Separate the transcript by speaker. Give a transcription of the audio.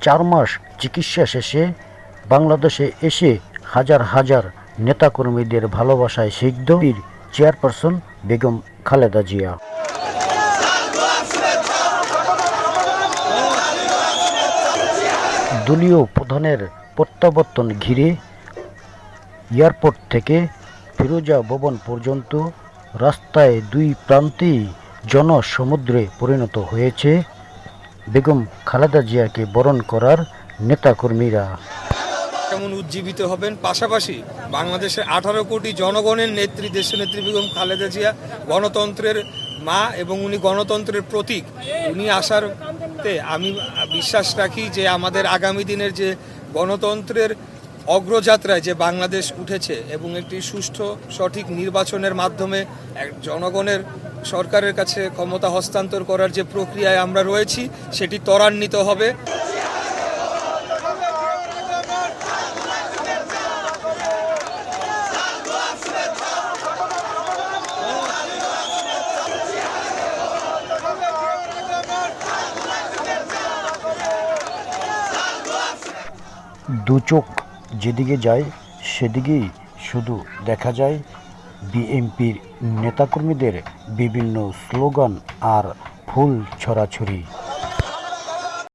Speaker 1: চার মাস চিকিৎসা শেষে বাংলাদেশে এসে হাজার হাজার নেতাকর্মীদের ভালোবাসায় সিদ্ধ চেয়ারপারসন বেগম খালেদা জিয়া। দলীয় প্রধানের প্রত্যাবর্তন ঘিরে এয়ারপোর্ট থেকে ফিরোজা ভবন পর্যন্ত রাস্তায় দুই প্রান্তেই জনসমুদ্রে পরিণত হয়েছে। বেগম খালেদা জিয়াকে বরণ করার নেতাকর্মীরা।
Speaker 2: যেমন উজ্জীবিত হবেন? পাশাপাশি বাংলাদেশের আঠারো কোটি জনগণের নেত্রী দেশনেত্রী বেগম খালেদা জিয়া গণতন্ত্রের মা এবং উনি গণতন্ত্রের প্রতীক। উনি আসার আমি বিশ্বাস রাখি যে আমাদের আগামী দিনের যে গণতন্ত্রের অগ্রযাত্রায় যে বাংলাদেশ উঠেছে এবং একটি সুষ্ঠু, সঠিক নির্বাচনের মাধ্যমে জনগণের সরকারের কাছে ক্ষমতা হস্তান্তর করার যে প্রক্রিয়ায় আমরা রয়েছি, সেটি ত্বরান্বিত হবে।
Speaker 1: দু চোখ যেদিকে যায়, সেদিকেই শুধু দেখা যায়। বিএনপির নেতাকর্মীদের বিভিন্ন স্লোগান আর ফুল ছড়াছড়ি।